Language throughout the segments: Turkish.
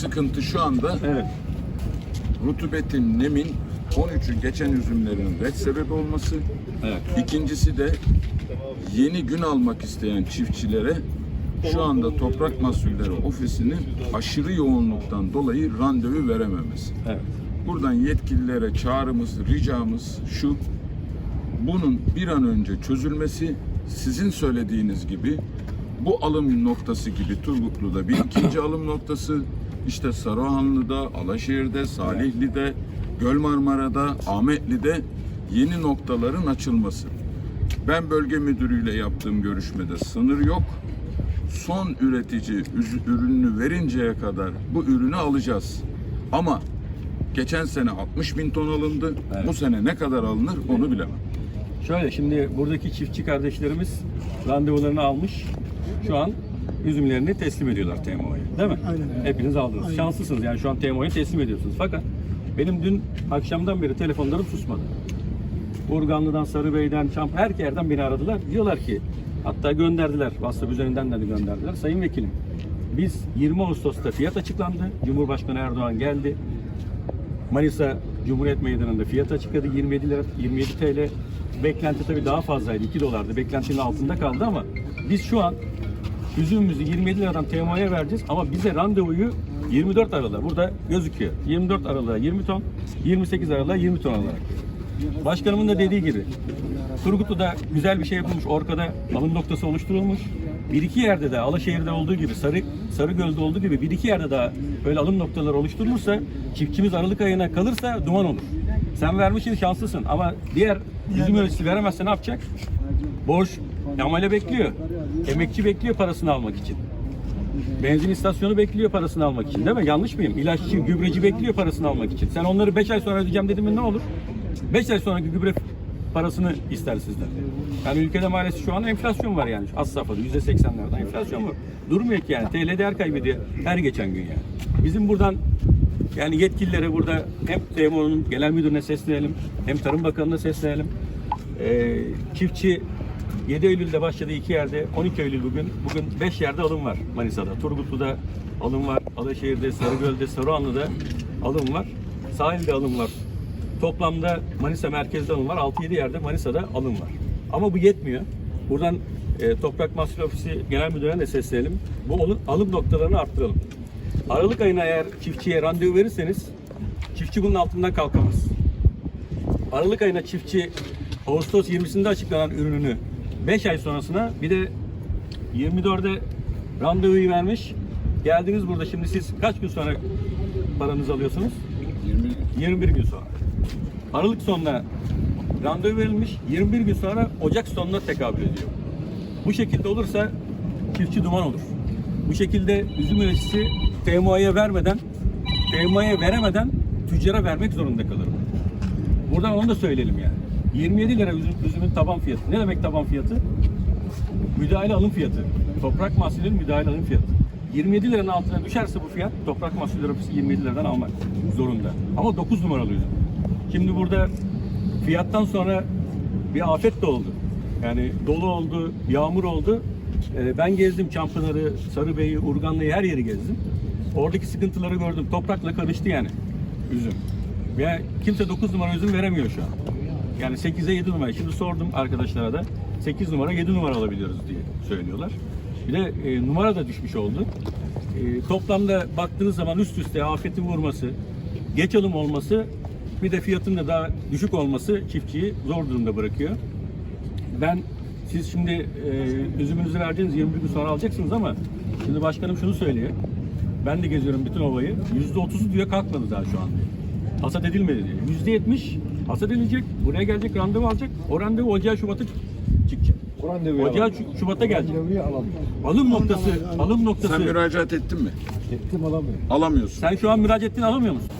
Sıkıntı şu anda Evet. rutubetin, nemin 13'ü geçen üzümlerin red sebebi olması. Evet. İkincisi de yeni gün almak isteyen çiftçilere şu anda Toprak Mahsulleri Ofisi'nin aşırı yoğunluktan dolayı randevu verememesi. Evet. Buradan yetkililere çağrımız, ricamız şu. Bunun bir an önce çözülmesi sizin söylediğiniz gibi bu alım noktası gibi Turgutlu'da bir ikinci alım noktası, işte Saruhanlı'da, Alaşehir'de, Salihli'de, Göl Marmara'da, Ahmetli'de yeni noktaların açılması. Ben bölge müdürüyle yaptığım görüşmede sınır yok. Son üretici ürününü verinceye kadar bu ürünü alacağız. Ama geçen sene 60 bin ton alındı. Evet. Bu sene ne kadar alınır onu bilemem. Şöyle şimdi buradaki çiftçi kardeşlerimiz randevularını almış. Şu an üzümlerini teslim ediyorlar TMO'ya. Değil mi? Aynen. Hepiniz aldınız. Şanslısınız yani şu an TMO'ya teslim ediyorsunuz. Fakat benim dün akşamdan beri telefonlarım susmadı. Urganlı'dan, Sarıbey'den, Çamp her yerden beni aradılar. Diyorlar ki hatta gönderdiler. WhatsApp üzerinden de gönderdiler. Sayın Vekilim biz 20 Ağustos'ta fiyat açıklandı. Cumhurbaşkanı Erdoğan geldi. Manisa Cumhuriyet Meydanı'nda fiyat açıkladı 27 lira 27 TL. Beklenti tabii daha fazlaydı 2 dolardı. Beklentinin altında kaldı ama biz şu an üzümümüzü 27 liradan TMO'ya vereceğiz ama bize randevuyu 24 Aralık'a burada gözüküyor. 24 Aralık'a 20 ton, 28 Aralık'a 20 ton olarak. Başkanımın da dediği gibi Turgutlu'da güzel bir şey yapılmış. Orka'da alım noktası oluşturulmuş. Bir iki yerde de Alaşehir'de olduğu gibi, Sarı Sarıgöl'de olduğu gibi bir iki yerde daha böyle alım noktaları oluşturulursa çiftçimiz Aralık ayına kalırsa duman olur. Sen vermişsin şanslısın ama diğer üzüm üreticisi veremezse ne yapacak? Borç yamale bekliyor. Emekçi bekliyor parasını almak için. Benzin istasyonu bekliyor parasını almak için değil mi? Yanlış mıyım? İlaççı, gübreci bekliyor parasını almak için. Sen onları 5 ay sonra ödeyeceğim dedim mi ne olur? 5 ay sonraki gübre parasını ister sizden. Yani ülkede maalesef şu an enflasyon var yani. Az safhada %80'lerde enflasyon var. Durmuyor ki yani. TL değer kaybediyor her geçen gün yani. Bizim buradan yani yetkililere burada hem TMO'nun genel müdürüne seslenelim hem Tarım Bakanı'na seslenelim. Ee, çiftçi 7 Eylül'de başladı iki yerde, 12 Eylül bugün. Bugün 5 yerde alım var Manisa'da. Turgutlu'da alım var, Alaşehir'de, Sarıgöl'de, Saruhanlı'da alım var. Sahilde alım var. Toplamda Manisa merkezde alım var. 6-7 yerde Manisa'da alım var. Ama bu yetmiyor. Buradan e, Toprak Mahsul Ofisi Genel Müdürü'ne de seslenelim. Bu alım, alım noktalarını arttıralım. Aralık ayına eğer çiftçiye randevu verirseniz çiftçi bunun altından kalkamaz. Aralık ayına çiftçi Ağustos 20'sinde açıklanan ürününü 5 ay sonrasına bir de 24'e randevuyu vermiş. Geldiniz burada şimdi siz kaç gün sonra paranızı alıyorsunuz? 20 21 gün sonra. Aralık sonuna randevu verilmiş. 21 gün sonra Ocak sonuna tekabül ediyor. Bu şekilde olursa çiftçi duman olur. Bu şekilde üzüm üreticisi TMO'ya vermeden, TMO'ya veremeden tüccara vermek zorunda kalır. Buradan onu da söyleyelim yani. 27 lira üzüm, üzümün taban fiyatı. Ne demek taban fiyatı? Müdahale alım fiyatı. Toprak mahsulünün müdahale alım fiyatı. 27 liranın altına düşerse bu fiyat Toprak Mahsulleri Ofisi 27 liradan almak zorunda. Ama 9 numaralı üzüm. Şimdi burada fiyattan sonra bir afet de oldu. Yani dolu oldu, yağmur oldu. Ee, ben gezdim Çampınar'ı, Sarıbey'i, Urganlı'yı her yeri gezdim. Oradaki sıkıntıları gördüm. Toprakla karıştı yani üzüm. Ve kimse 9 numara üzüm veremiyor şu an. Yani 8'e 7 numara. Şimdi sordum arkadaşlara da 8 numara 7 numara alabiliyoruz diye söylüyorlar. Bir de e, numara da düşmüş oldu. E, toplamda baktığınız zaman üst üste afetin vurması, geç alım olması bir de fiyatın da daha düşük olması çiftçiyi zor durumda bırakıyor. Ben siz şimdi e, üzümünüzü vereceğiniz 21 gün sonra alacaksınız ama şimdi başkanım şunu söylüyor. Ben de geziyorum bütün ovayı. %30'u diyor kalkmadı daha şu an. Hasat edilmedi diyor. %70 hasat edilecek. Buraya gelecek randevu alacak. O randevu Ocağı Şubat'a çıkacak. Ocağı Şu- Şubat'a gelecek. Randevuyu alamıyor. Alım noktası, alım Sen noktası. müracaat ettin mi? Ettim alamıyor. Alamıyorsun. Sen şu an müracaat ettiğini alamıyor musun?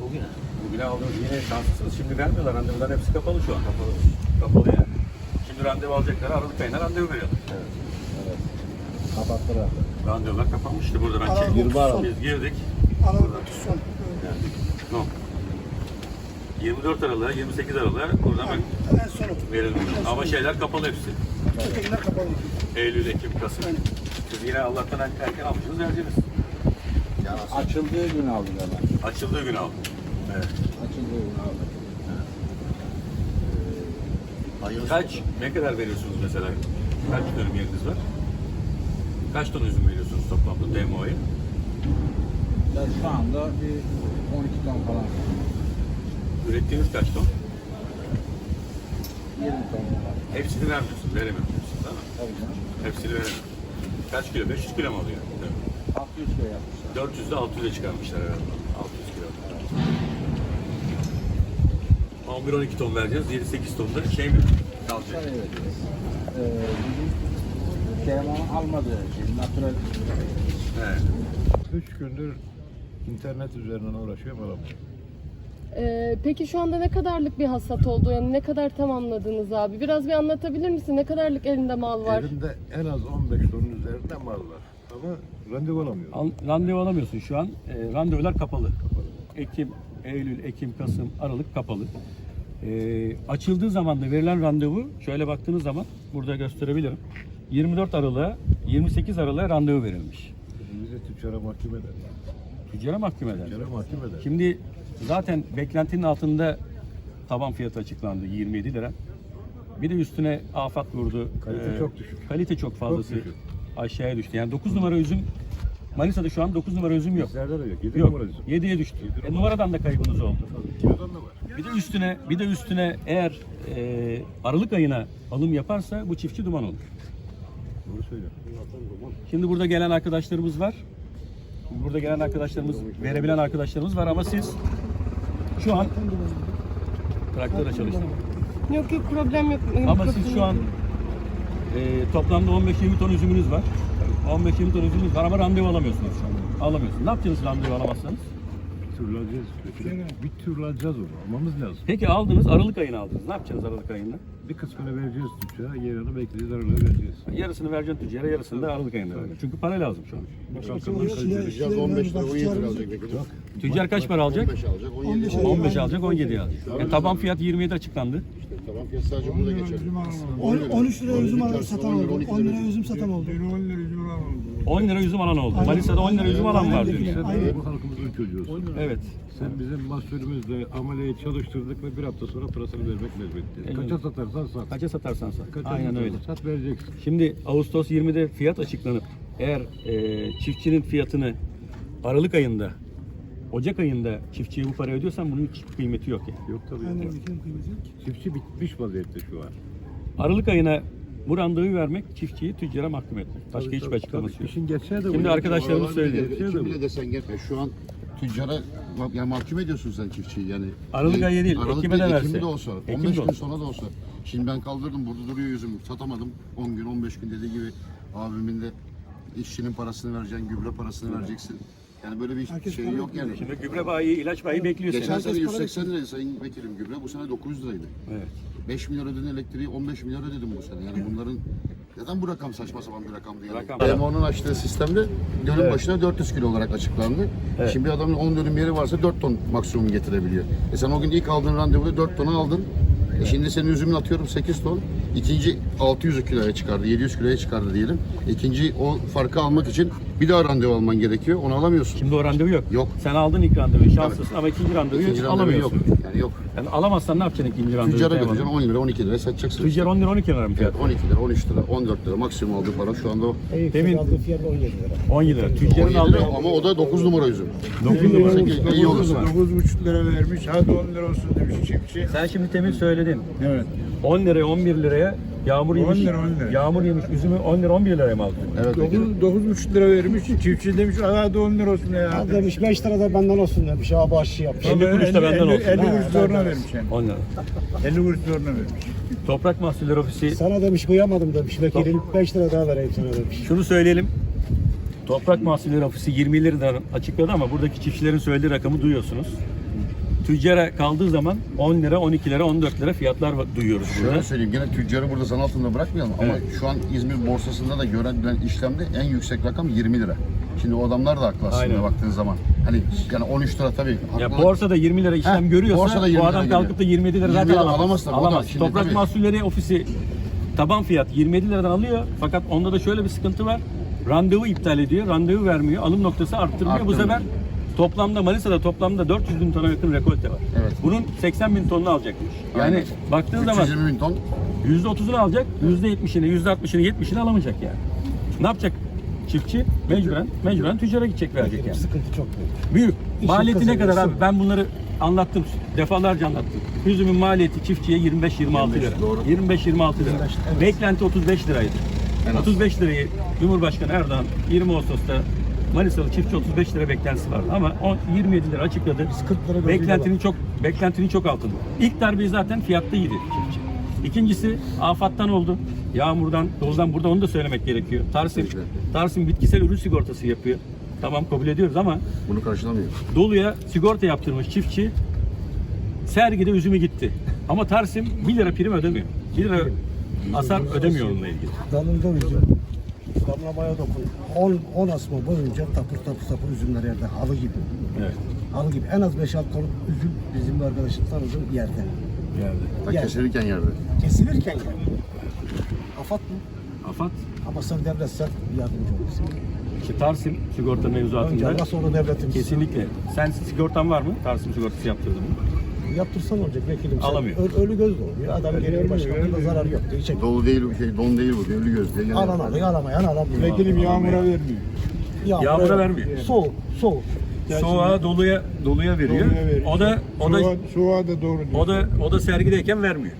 Bugün. Bugüne aldınız yine şanslısınız. Şimdi vermiyorlar. Randevuların hepsi kapalı şu an. Kapalı. Kapalı yani. Şimdi randevu alacaklar. Aralık ayına randevu veriyorlar. Kapattılar artık. Randevular kapanmıştı burada. Ben Aralık çektim. Biz girdik. Aralık 30 son. Geldik. No. 24 Aralık'a, 28 Aralık'a buradan ben 30. verilmiş. Ama şeyler kapalı hepsi. Ötekiler kapalı. Eylül, Ekim, Kasım. Aynen. Siz yine Allah'tan er- erken almışsınız vereceğiniz. Açıldığı gün aldık hemen. Açıldığı gün aldım. Evet. Açıldığı gün aldık. Kaç, ne kadar veriyorsunuz mesela? Kaç dönüm yeriniz var? Kaç ton üzüm veriyorsunuz toplamda DMO'ya? Ya şu anda bir 12 ton falan. Ürettiğiniz kaç ton? 20 ton. Hepsini vermiyorsun, veremiyorsun değil mi? Tabii canım. Hepsini veremiyorsun. Kaç kilo? 500 kilo mu oluyor? Evet. 600 kilo yapmışlar. 400'de 600'e çıkarmışlar herhalde. 600 kilo. 11-12 ton vereceğiz. 7-8 ton da şey mi kalacak? Vereceğiz. Ee, bizim Teoman'ın almadığı şey, natural Evet. Üç gündür internet üzerinden uğraşıyorum alamıyorum. Ee, peki şu anda ne kadarlık bir hasat oldu? Yani ne kadar tamamladınız abi? Biraz bir anlatabilir misin? Ne kadarlık elinde mal var? Elimde en az 15 tonun üzerinde mal var. Ama randevu alamıyorum. Al- randevu alamıyorsun şu an. E, randevular kapalı. Ekim, Eylül, Ekim, Kasım, Aralık kapalı. E, açıldığı zaman da verilen randevu şöyle baktığınız zaman burada gösterebilirim. 24 Aralık'a 28 Aralık'a randevu verilmiş. Bizi tüccara mahkum eder. Tüccara mahkum eder. Tüccara mahkum eder. Şimdi zaten beklentinin altında taban fiyatı açıklandı 27 lira. Bir de üstüne afat vurdu. Kalite Ee, çok düşük. Kalite çok fazlası düşük. aşağıya düştü. Yani 9 numara üzüm Manisa'da şu an 9 numara üzüm yok. Bizlerde de yok. 7 Yok. numara üzüm. 7'ye düştü. E, numaradan da kaybınız oldu. Kilodan da var. Bir de üstüne bir de üstüne eğer e, Aralık ayına alım yaparsa bu çiftçi duman olur. Doğru söylüyorsun. Şimdi burada gelen arkadaşlarımız var. Burada gelen arkadaşlarımız, verebilen arkadaşlarımız var ama siz şu an traktörle çalıştınız. Yok yok problem yok. Ama siz şu an e, toplamda 15-20 ton üzümünüz var. 15-20 ton üzümünüz var ama randevu alamıyorsunuz şu an. Alamıyorsunuz. Ne yapacaksınız randevu alamazsanız? Alacağız. Bir türlü alacağız onu. Almamız lazım. Peki aldınız, Aralık ayını aldınız. Ne yapacaksınız Aralık ayında? Bir kısmını vereceğiz tüccara, yerini bekleyeceğiz, aralığı vereceğiz. Yarısını vereceksin tüccara, yarısını da Aralık ayında vereceksin. Çünkü para lazım şu an. Bakanlar kaliteli. 15 lira 17 lira alacak. Tüccar kaç para alacak? 15 alacak. 17 15 alacak, 17 alacak. Yani taban fiyat 27 açıklandı. Tamam fiyat sadece burada geçer. 10, 13 lira üzüm alan satan oldu. 10 lira üzüm satan oldu. 10 lira üzüm alan oldu. Manisa'da 10 lira üzüm alan var diyor. Aynen. Bu halkımızın çocuğusun. Evet. Sen bizim mahsulümüzle ameleyi çalıştırdık ve bir hafta sonra parasını vermek mecburiyetindeyiz. Kaça satarsan sat. Kaça satarsan sat. Kaça Aynen satarsan öyle. Sat vereceksin. Şimdi Ağustos 20'de fiyat açıklanıp eğer e, çiftçinin fiyatını Aralık ayında Ocak ayında çiftçiye bu parayı ödüyorsan bunun hiç kıymeti yok yani. Yok tabii. Aynen yok. dikenin kıymeti yok. Çiftçi bitmiş vaziyette şu an. Aralık ayına bu randevu vermek çiftçiyi tüccara mahkum etmek. Başka Tabii, hiçbir tabii, açıklaması tabii. yok. İşin geçer de Şimdi arkadaşlarımız söyledi. bile- Kim bile desen gel. E, Şu an tüccara yani mahkum ediyorsun sen çiftçiyi yani. Aralık E, ayı değil, Aralık Ekim'e de verse. Ekim'de de olsa. Ekim'de 15 gün olsa. sonra da olsa. Şimdi ben kaldırdım burada duruyor yüzüm. Satamadım. 10 gün 15 gün dediği gibi abimin de işçinin parasını vereceksin, gübre parasını vereceksin. Yani böyle bir Herkes şey para yok yani. Şimdi gübre bayi, ilaç bayi bekliyor Geçen seni. sene 180 liraydı sayın vekilim gübre. Bu sene 900 liraydı. Evet. 5 milyar ödedin elektriği 15 milyar ödedim bu sene. Yani bunların neden bu rakam saçma sapan bir rakamdı yani. Rakam. DMO'nun açtığı sistemde dönüm başına 400 kilo olarak açıklandı. Şimdi adamın 10 dönüm yeri varsa 4 ton maksimum getirebiliyor. E sen o gün ilk aldığın randevuda 4 tonu aldın. E şimdi senin üzümün atıyorum 8 ton. İkinci 600 kiloya çıkardı, 700 kiloya çıkardı diyelim. İkinci o farkı almak için bir daha randevu alman gerekiyor. Onu alamıyorsun. Şimdi o randevu yok. Yok. Sen aldın ilk randevuyu, şanslısın ama ikinci randevuyu İkinci randevu yok. alamıyorsun. Yani yok. Yani alamazsan ne yapacaksın ikinci randevuyu? Tüccara götüreceksin 10 lira 12 lira satacaksın. Tüccar 10 lira 12 lira mı fiyat? Evet, 12 lira, 13 lira, 14 lira maksimum aldığı para şu anda o. Demin Aldığı fiyat 17 lira. 17 lira. Tüccarın 17 aldığı ama o da 9 numara üzüm. 9 numara. Sekiz- iyi olur. 9,5 lira vermiş. Hadi 10 lira olsun demiş çiftçi. Sen şimdi temin söyledin. Evet. 10 liraya 11 liraya yağmur yemiş. lira, 10 lira. Yağmur yemiş üzümü 10 lira 11 liraya mı aldın? Evet. 9,5 lira vermiş. Çiftçi demiş hadi 10 lira olsun ya. Al demiş 5 lira da benden olsun demiş. Abi aşı yapmış. 50 kuruş da benden olsun. 50 Ha, kuruş zoruna vermiş yani. 10 lira. 50 kuruş zoruna vermiş. Toprak Mahsulleri Ofisi Sana demiş kıyamadım demiş. Vekilim 5 lira daha vereyim sana demiş. şunu söyleyelim. Toprak Mahsulleri Ofisi 20 liradan açıkladı ama buradaki çiftçilerin söylediği rakamı duyuyorsunuz. Tüccara kaldığı zaman 10 lira, 12 lira, 14 lira fiyatlar duyuyoruz burada. Şöyle söyleyeyim gene tüccarı burada zan altında bırakmayalım ama şu an İzmir borsasında da görülen işlemde en yüksek rakam 20 lira. Şimdi o adamlar da haklı aslında Aynen. baktığın zaman. Hani yani 13 lira tabii. Ya haklı. borsada 20 lira işlem Heh, görüyorsa borsada 20 bu lira adam kalkıp da 27 lira 20 zaten lira alamaz. alamaz tabii, o da Alamaz. şimdi Toprak tabii. Mahsulleri Ofisi taban fiyat 27 liradan alıyor. Fakat onda da şöyle bir sıkıntı var. randevu iptal ediyor, randevu vermiyor, alım noktası arttırmıyor. Bu Arttırmıyor. sefer toplamda Manisa'da toplamda 400 bin tona yakın rekolte var. Evet. Bunun 80 bin tonunu alacakmış. Yani Aynen. baktığın zaman 320 bin ton. %30'unu alacak, %70'ini, %60'ını, %70'ini alamayacak yani. Ne yapacak çiftçi? Mecburen, mecburen tüccara gidecek verecek yani. Sıkıntı çok büyük. Büyük. Maliyeti ne kadar abi? Ben bunları anlattım. Defalarca anlattım. Üzümün maliyeti çiftçiye 25-26 lira. 25-26 lira. Beklenti 35 liraydı. 35 lirayı Cumhurbaşkanı Erdoğan 20 Ağustos'ta Manisalı çiftçi 35 lira beklentisi vardı ama o 27 lira açıkladı. 40 lira Beklentinin çok beklentinin çok altında. İlk darbeyi zaten fiyatta yedi çiftçi. İkincisi afattan oldu. Yağmurdan, dozdan burada onu da söylemek gerekiyor. Tarsim. Tarsim bitkisel ürün sigortası yapıyor. Tamam kabul ediyoruz ama Bunu karşılamıyor. Dolu'ya sigorta yaptırmış çiftçi sergide üzümü gitti. Ama Tarsim 1 lira prim ödemiyor. 1 lira asar ödemiyor onunla ilgili. Dalında üzüm. Damlamaya dokun. 10 10 asma boyunca tapır tapır tapır üzümler yerde. Halı gibi. Evet. Halı gibi. En az 5-6 ton üzüm bizim arkadaşım tanıdığım yerde. Ta Yani. kesilirken yerde. Kesilirken yani. Afat mı? Afat Ama sen devlet sen yardımcı olursun. işte Tarsim sigorta Önce mevzuatında Allah sonra devletimiz. kesinlikle. Sen sigortan var mı? Tarsim sigortası yaptırdın mı? Yaptırsan olacak vekilim. Sen Alamıyor. Ö- ölü göz oluyor. Adam geliyor başkanına zararı yok. Diyecek. Dolu değil bu şey, don değil bu. Ölü göz diye. gene Alan alıyor, alamayan alamıyor. Vekilim yağmura vermiyor. Yağmura vermiyor. Soğuk, soğuk. Soğuğa doluya doluya veriyor. Doluya veriyor. O da o da Soğuğa, soğuğa da doğru diyor. o da o da sergideyken vermiyor.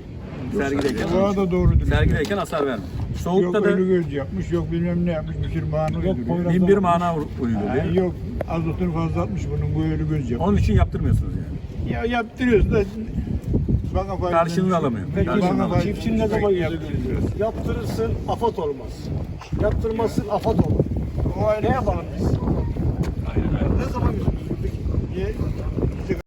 Sergideyken Soğuğa da doğru diyor. sergideyken hasar vermiyor. Yok Soğukta da ölü göz yapmış, yok bilmem ne yapmış, bir sürü bahane uyduruyor. bin bir mana Ha, uyguluyor. yok azotunu fazla atmış bunun bu ölü göz yapmış. Onun için yaptırmıyorsunuz. Ya yaptırıyoruz da bana fayda Karşılığını alamıyor. Peki Karşılığını bana alamıyor. fayda- çiftçinin ne zaman yüzü Yaptırırsın, afat olmaz. Yaptırmazsın, afat olur. O. Ne yapalım biz?